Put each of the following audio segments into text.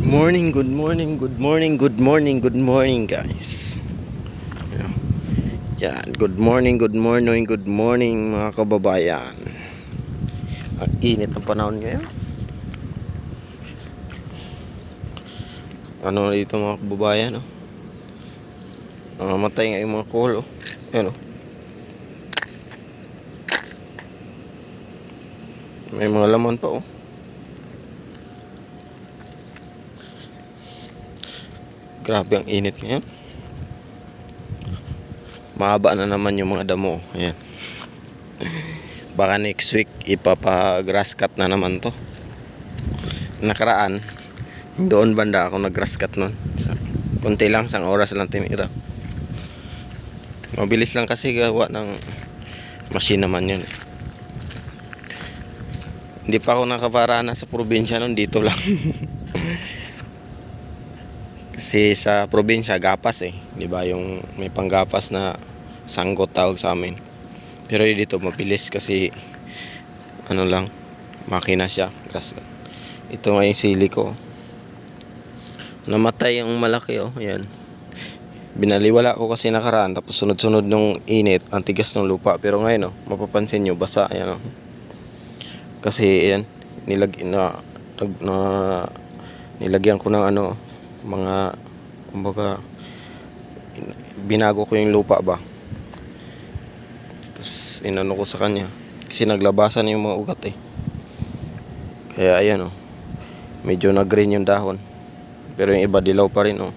Morning, good morning, good morning, good morning, good morning guys. Yan. Good morning, good morning, good morning mga kababayan. Ang init ng panahon ngayon. Ano dito mga kababayan, oh. Namamatay nga yung mga kohl, oh. Ayan, oh. May mga laman pa, oh. Grabe ang init ngayon. Mahaba na naman yung mga damo. Ayan. Baka next week ipapa-grass cut na naman to. Nakaraan, doon banda ako nag-grass cut nun. So, kunti lang, isang oras lang tinira. Mabilis lang kasi gawa ng machine naman yun. Hindi pa ako nakaparana sa probinsya nun, dito lang. Kasi sa probinsya, gapas eh. Di ba yung may panggapas na sanggot tawag sa amin. Pero dito mabilis kasi ano lang, makina siya. Gas. Ito nga yung sili ko. Namatay yung malaki oh. Ayan. Binaliwala ko kasi nakaraan tapos sunod-sunod nung init, ang tigas ng lupa. Pero ngayon oh, mapapansin nyo, basa. Ayan oh. Kasi ayan, nilag na, nag, na nilagyan ko ng ano, mga kumbaga in- binago ko yung lupa ba? Tapos inano ko sa kanya. Kasi naglabasan yung mga ugat eh. Kaya ayan oh medyo na green yung dahon. Pero yung iba dilaw pa rin oh.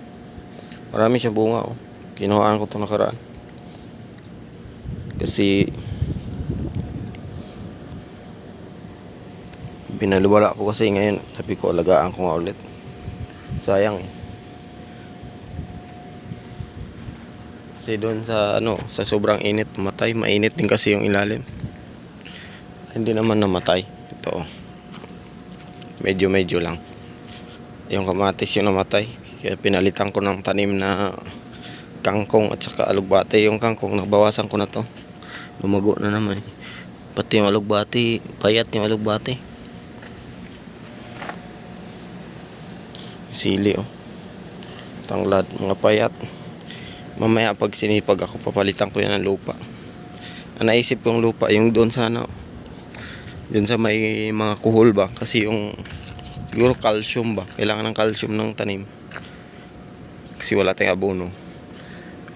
Marami siyang bunga oh. Kinuhaan ko to nakaraan. Kasi binaliwala ko kasi ngayon sabi ko alagaan ko nga ulit sayang eh. Kasi doon sa ano sa sobrang init matay. Mainit din kasi yung ilalim. Hindi naman namatay. Ito oh. medyo medyo lang. Yung kamatis yung namatay. Kaya pinalitan ko ng tanim na kangkong at saka alugbate yung kangkong nabawasan ko na to. Lumago na naman. Pati yung alugbate payat yung alugbate sili oh. Tanglad mga payat. Mamaya pag sinipag ako papalitan ko yan ng lupa. Ang naisip kong lupa yung doon sa ano doon sa may mga kuhol ba? Kasi yung siguro calcium ba? Kailangan ng calcium ng tanim. Kasi wala tayong abono.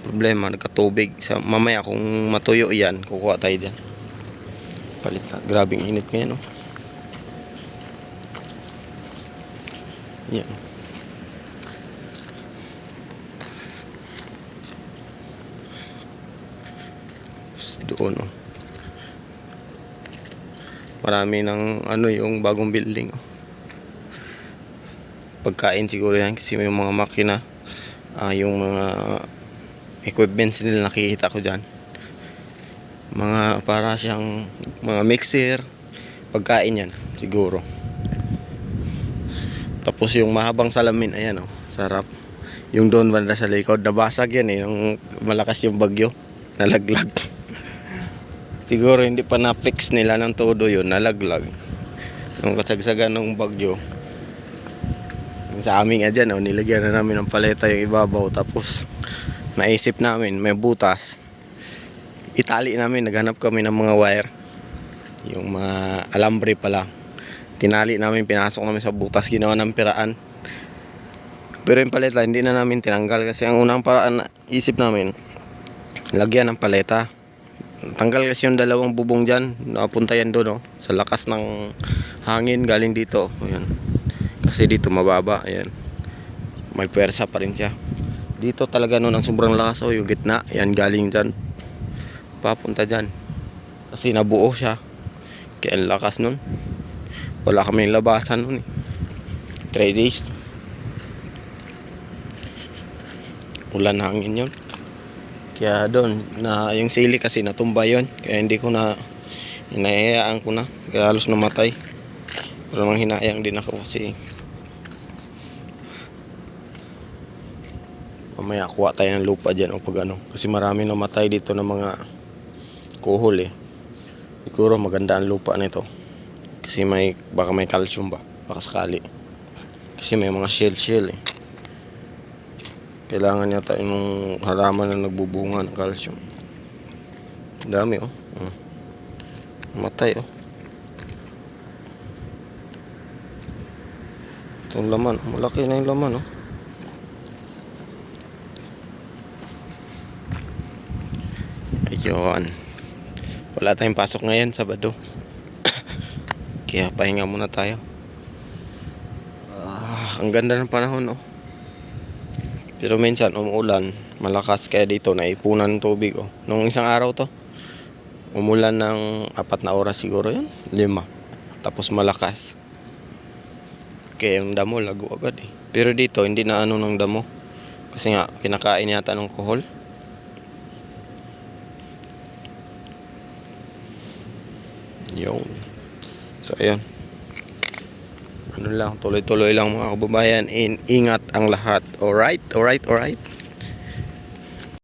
Problema nagkatubig. Sa mamaya kung matuyo yan kukuha tayo dyan. Palit na. Grabing init ngayon oh. yan Tapos doon oh. Marami ng ano yung bagong building oh. Pagkain siguro yan kasi may mga makina. Ah, yung mga equipments nila nakikita ko dyan. Mga para siyang mga mixer pagkain yan siguro. Tapos yung mahabang salamin ayan oh sarap. Yung doon banda sa likod nabasag yan eh yung malakas yung bagyo nalaglag Siguro hindi pa na-fix nila ng todo yun, nalaglag. Nung kasagsagan ng bagyo. Sa amin nga dyan, oh, nilagyan na namin ng paleta yung ibabaw. Tapos, naisip namin, may butas. Itali namin, naghanap kami ng mga wire. Yung mga alambre pala. Tinali namin, pinasok namin sa butas, ginawa ng piraan. Pero yung paleta, hindi na namin tinanggal kasi ang unang paraan na isip namin, lagyan ng paleta tanggal kasi yung dalawang bubong dyan. Napunta yan doon oh, sa lakas ng hangin galing dito. Ayan. kasi dito mababa ayan. may pwersa pa rin siya. Dito talaga noon ang sobrang lakas oh, yung gitna. Yan galing dyan. Papunta dyan. Kasi nabuo siya. Kaya ang lakas nun. Wala kami labasan nun eh. 3 days. Ulan hangin yun kaya doon, na yung sili kasi natumba yon Kaya hindi ko na, hinahayaan ko na. Kaya halos namatay. Pero nang hinayang din ako kasi mamaya kuha tayo ng lupa dyan o pag ano. Kasi marami namatay dito ng mga kuhol eh. Siguro maganda ang lupa nito. Kasi may, baka may calcium ba? Baka sakali. Kasi may mga shell-shell eh. Kailangan yata yung halaman na nagbubunga ng calcium. Dami oh. Mm. Matay oh. Itong laman, malaki na yung laman oh. Ayun. Wala tayong pasok ngayon, Sabado. Kaya pahinga muna tayo. Ah, ang ganda ng panahon, oh. Pero minsan umuulan, malakas kaya dito naipunan ng tubig, oh. Nung isang araw to, umulan ng apat na oras siguro yun, lima. Tapos malakas. Kaya yung damo lago agad eh. Pero dito hindi na ano ng damo. Kasi nga kinakain yata ng kohol. Yun. So, ayan. Ano lang, tuloy-tuloy lang mga kababayan. In, ingat ang lahat. Alright? Alright? Alright?